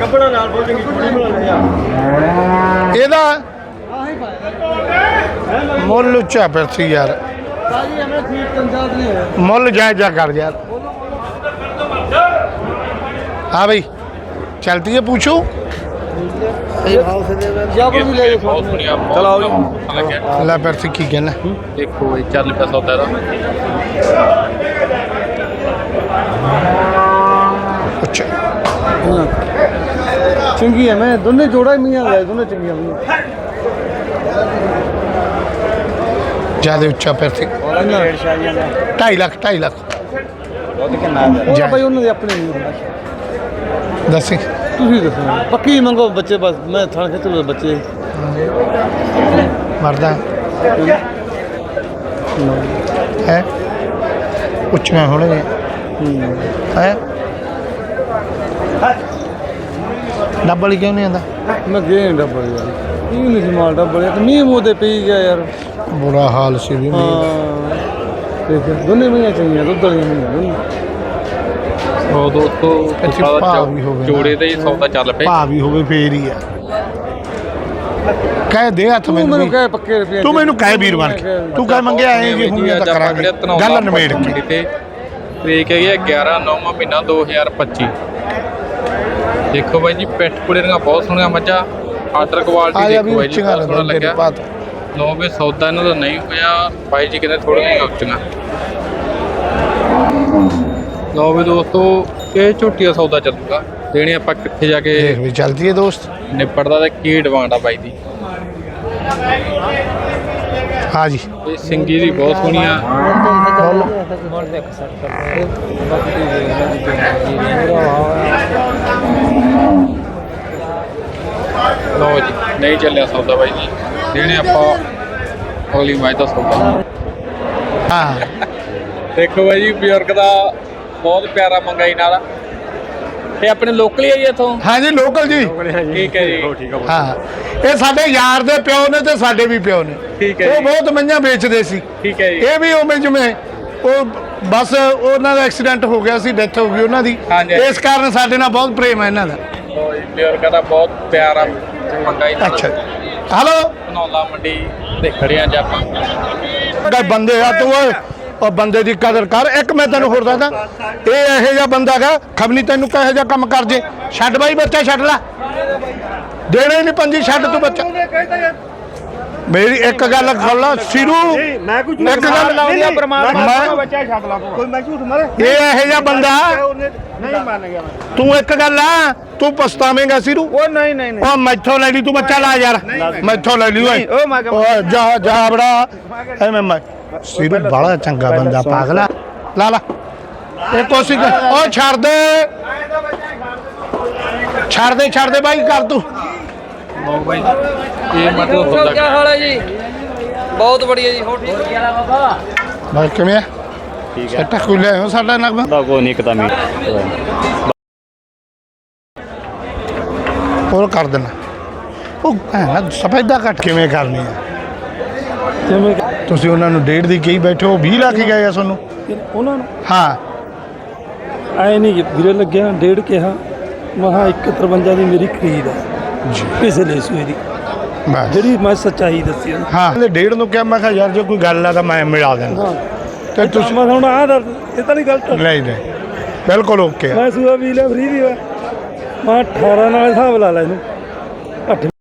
ਗੱਬੜਾ ਨਾਲ ਬਹੁਤ ਚੰਗੀ ਕੁੜੀ ਬਣਾਉਂਦੇ ਆ। ਇਹਦਾ ਮੁੱਲ ਉੱਚਾ ਪਿਆ ਸੀ ਯਾਰ। ਸਾਜੀ ਐਵੇਂ ਠੀਕ ਕੰਜਾਤ ਨਹੀਂ ਹੋਇਆ। ਮੁੱਲ ਜਾਇਜ਼ਾ ਕਰ ਯਾਰ। ਹਾਂ ਬਈ ਚਲਤੀ ਹੈ ਪੁੱਛੋ। ਜਾਬਰ ਵੀ ਲੈ ਬਹੁਤ ਸੁਣਿਆ ਬਹੁਤ ਚਲਾਓ ਜੀ। ਸੋਹਣਾ ਲੱਗਿਆ ਲੈ ਫਿਰ ਸੀ ਕੀ ਕਹਿਣਾ ਦੇਖੋ ਇਹ ਚੱਲ ਪਿਆ ਸੌਦਾ ਦਾ ਅੱਛਾ ਚੰਗੀ ਹੈ ਮੈਂ ਦੋਨੇ ਜੋੜਾ ਹੀ ਮੀਆਂ ਲੈ ਦੋਨੇ ਚੰਗੀਆਂ ਮੀਆਂ ਜ਼ਿਆਦਾ ਉੱਚਾ ਪਿਆ ਸੀ 2.5 ਲੱਖ 2.5 ਲੱਖ। ਉਹ ਜਾ। ਭਾਈ ਉਹਨਾਂ ਦੇ ਆਪਣੇ ਨਹੀਂ ਹੁੰਦਾ। ਦੱਸੀ। ਤੁਸੀਂ ਦੱਸੋ। ਪੱਕੀ ਮੰਗੋ ਬੱਚੇ ਬਸ ਮੈਂ ਥਾਂ ਖਿੱਚ ਲੋ ਬੱਚੇ। ਮਰਦਾ। ਹੈ। ਉੱਚੀਆਂ ਹੋਣਗੇ ਹੈ। ਡੱਬਲ ਕਿਉਂ ਨਹੀਂ ਆਂਦਾ ਮੈਂ ਗਏ ਡੱਬਲ ਯਾਰ। ਇਹ ਨਹੀਂ ਸੀ ਮਾਲ ਡੱਬਲ ਯਾਰ? ਮੀਂਹ ਮੂੰਹ ਤੇ ਪਈ ਗਿਆ ਯਾਰ। ਬੁਰਾ ਹਾਲ ਸੀ ਵੀ ਹਾਂ। ਦੇਖ ਦੋਨੇ ਮੀਆਂ ਚੰਗੀਆਂ ਦੁੱਧ ਵਾਲੀਆਂ ਮੀਆਂ ਦੋਨੇ। ਉਹ ਦੋਸਤੋ ਇੱਥੇ ਸਾਰਾ ਭਾਅ ਵੀ ਹੋਵੇ ਨਾ। ਜੋੜੇ ਦਾ ਹੀ ਸੌਦਾ ਚੱਲ ਪਿਆ। ਭਾ ਵੀ ਹੋਵੇ ਫੇਰ ਹੀ ਆ। ਕਹਿ ਦੇ ਹੱਥ ਤੂੰ ਮੈਨੂੰ ਮੈਨੂੰ ਵੀ। ਕਹੇ ਪੱਕੇ ਰੁਪਏ ਤੂੰ ਮੈਨੂੰ ਕਹਿ ਵੀਰ ਬਣ ਕੇ। ਤੂੰ ਕਹਿ ਮੰਗਿਆ ਐ ਜੀ ਹੁਣ ਤਾਂ ਕਰਾਂਗੇ। ਗੱਲ ਨਿਮੇੜ ਕੇ। ਤੇ ਤਰੀਕ ਹੈਗੀ ਹੈ 11 9ਵਾਂ ਮਹੀਨਾ 2025 ਦੇਖੋ ਬਾਈ ਜੀ ਪਿੱਠ ਪੁੜੇ ਦੀਆਂ ਬਹੁਤ ਸੋਹਣੀਆਂ ਮੱਝਾਂ ਆਰਡਰ ਕੁਆਲਿਟੀ ਦੇਖੋ ਬਾਈ ਜੀ ਬਹੁਤ ਸੋਹਣਾ ਲੱਗਿਆ। ਲੋ ਵੀ ਸੌਦਾ ਇਹਨਾਂ ਦਾ ਨਹੀਂ ਹੋਇਆ ਬਾਈ ਜੀ ਕਹਿੰਦੇ ਥੋੜੀਆਂ ਉੱਚੀਆਂ। ਲੋ ਵੀ ਦੋਸਤੋ ਇਹ ਝੋਟੀ ਦਾ ਸੌਦਾ ਚੱਲੂਗਾ। ਦੇਣੇ ਆਪਾਂ ਕਿੱਥੇ ਜਾ ਕੇ ਦੇਖ ਵੀ ਚਲਦੀ ਹੈ ਦੋਸਤ। ਨਿਪੜਦਾ ਤੇ ਕੀ ਡਿਮਾਂਡ ਆ ਬਾਈ ਦੀ। ਹਾਂ ਜੀ। ਇਹ ਸਿੰਗੀ ਦੀ ਬਹੁਤ ਸੋਹਣੀਆਂ। ਜੀ ਨਹੀਂ ਚੱਲਿਆ ਸੌਦਾ ਬਾਈ ਜੀ। ਦੇਣੇ ਆਪਾਂ ਅਗਲੀ ਮੈਚ ਦਾ ਸੌਦਾ। ਹਾਂ। ਦੇਖੋ ਬਾਈ ਜੀ ਬਜ਼ੁਰਗ ਦਾ ਬਹੁਤ ਪਿਆਰਾ ਮੰਗਾਈ ਨਾਲ। ਇਹ ਆਪਣੇ ਲੋਕਲ ਹੀ ਆ ਜੀ ਇੱਥੋਂ? ਹਾਂ ਜੀ ਲੋਕਲ ਜੀ। ਠੀਕ ਹੈ ਜੀ। ਹਾਂ ਇਹ ਸਾਡੇ ਯਾਰ ਦੇ ਪਿਓ ਨੇ ਤੇ ਸਾਡੇ ਵੀ ਪਿਓ ਨੇ। ਠੀਕ ਹੈ ਉਹ ਬਹੁਤ ਮੰਝਾਂ ਵੇਚਦੇ ਸੀ। ਠੀਕ ਹੈ ਜੀ। ਇਹ ਵੀ ਉਵੇਂ ਜਿਵੇਂ ਉਹ ਬਸ ਉਹਨਾਂ ਦਾ ਐਕਸੀਡੈਂਟ ਹੋ ਗਿਆ ਸੀ ਡੈਥ ਹੋ ਗਈ ਉਹਨਾਂ ਦੀ। ਹਾਂਜੀ। ਇਸ ਕਾਰਨ ਸਾਡੇ ਨਾਲ ਬਹੁਤ ਪ੍ਰੇਮ ਹੈ ਇਹਨਾਂ ਦਾ। ਬਹੁਤ ਪਿਆਰਾ ਅੱਛਾ ਹੈਲੋ? ਮੰਡੀ ਜੀ ਆਪਾਂ। ਗਾ ਬੰਦੇ ਆ ਤੂੰ ਓਏ ਉਹ ਬੰਦੇ ਦੀ ਕਦਰ ਕਰ। ਇੱਕ ਮੈਂ ਤੈਨੂੰ ਹੋਰ ਦੱਸਦਾ ਇਹ ਇਹੋ ਜਿਹਾ ਬੰਦਾ ਹੈਗਾ ਖਬਨੀ ਤੈਨੂੰ ਕਹੇ ਜਿਹਾ ਕੰਮ ਕਰ ਜੇ। ਛੱਡ ਬਾਈ ਬੱਚਾ ਛੱਡ ਲੈ। ਦੇਣਾ ਹੀ ਨਹੀਂ ਪੰਜੀ ਛੱਡ ਤੂੰ ਬੱਚਾ। ਮੇਰੀ ਇੱਕ ਗੱਲ ਕਰ ਲਾ ਸਿਰੂ। ਮੈਂ ਕੋਈ ਇੱਕ ਗੱਲ ਲਾਉਂਦੀ ਪਰਮਾਤਮਾ ਬੱਚਾ ਛੱਡ ਲਾ ਕੋਈ ਮੈਂ ਝੂਠ ਮਾਰੇ? ਇਹ ਇਹੋ ਜਿਹਾ ਬੰਦਾ? ਨਹੀਂ ਮੰਨ ਗਿਆ ਤੂੰ ਇੱਕ ਗੱਲ ਆ ਤੂੰ ਪਛਤਾਵੇਂਗਾ ਸਿਰੂ? ਉਹ ਨਹੀਂ ਨਹੀਂ ਨਹੀਂ। ਉਹ ਮੈਥੋਂ ਲੈ ਲਈ ਤੂੰ ਬੱਚਾ ਲਾ ਯਾਰ। ਮੈਥੋਂ ਲੈ ਲਈ ਓਏ। ਓਏ ਜਾ ਜਾ ਬੜਾ। ਐਵੇਂ ਮੈਂ ਸਿਰੂ ਬੜਾ ਚੰਗਾ ਬੰਦਾ ਪਾਗਲਾ। ਲਾ ਲਾ। ਇਹ ਕੋਸ਼ਿਸ਼ ਓ ਛੱਡ ਦੇ। ਛੱਡ ਦੇ ਛੱਡ ਦੇ ਬਾਈ ਕਰ ਤੂੰ। ਲਓ ਬਾਈ ਜੀ ਇਹ ਮਤਲਬ ਕੀ ਸੌਦਾ ਹਾਲ ਹੈ ਜੀ? ਬਹੁਤ ਬੜੀਆ ਜੀ ਹੋ ਠੀਕ? ਬਾਈ ਕਿਵੇਂ ਆ? ਠੀਕ ਹੈ। ਸੱਟਾ ਕੋਈ ਲੈ ਆਇਓ ਸਾਡਾ ਨਗਮਾ? ਦਾ ਕੋਈ ਨਹੀਂ ਇੱਕਦਮ ਹੀ। ਹੋਰ ਕਰ ਦੇਣਾ। ਉਹ ਭੈਣਾ ਸਫੈਦਾ ਕੱਟ ਕਿਵੇਂ ਕਰਨੀ ਆ? ਜਿਵੇਂ ਤੁਸੀਂ ਉਹਨਾਂ ਨੂੰ ਡੇਢ ਦੀ ਕਹੀ ਬੈਠੇ ਹੋ 20 ਲੱਖ ਹੀ ਗਏ ਆ ਤੁਹਾਨੂੰ? ਉਹਨਾਂ ਨੂੰ? ਹਾਂ। ਐ ਨਹੀਂ ਵੀਰੇ ਲੱਗਿਆ ਡੇਢ ਕਿਹਾ ਮਹਾ 153 ਦੀ ਮੇਰੀ ਖਰੀਦ ਹੈ ਜੀ। ਪਿਛਲੇ ਸੂਏ ਦੀ ਬਸ। ਜਿਹੜੀ ਮੈਂ ਸੱਚਾਈ ਦੱਸੀ ਉਹਨੂੰ। ਹਾਂ ਤੇ ਡੇਢ ਨੂੰ ਕਿਹਾ ਮੈਂ ਕਿਹਾ ਯਾਰ ਜੇ ਕੋਈ ਗੱਲ ਆ ਤਾਂ ਮੈਂ ਮਿਲਾ ਦੇਣਾ ਹਾਂ। ਤੇ ਤੁਸੀਂ ਮੈਂ ਹੁਣ ਆਹ ਦੱਸ ਇਹ ਤਾਂ ਨਹੀਂ ਗਲਤ। ਨਹੀਂ ਨਹੀਂ। ਬਿਲਕੁਲ ਓਕੇ ਆ। ਮੈਂ ਸੂਆ ਵੀ ਲਿਆ ਫਰੀ ਦੀ ਵਾ ਮੈਂ 18 ਨਾਲ ਹਿਸਾਬ ਲਾ ਲੈ ਇਹਨੂੰ। ਅੱਠ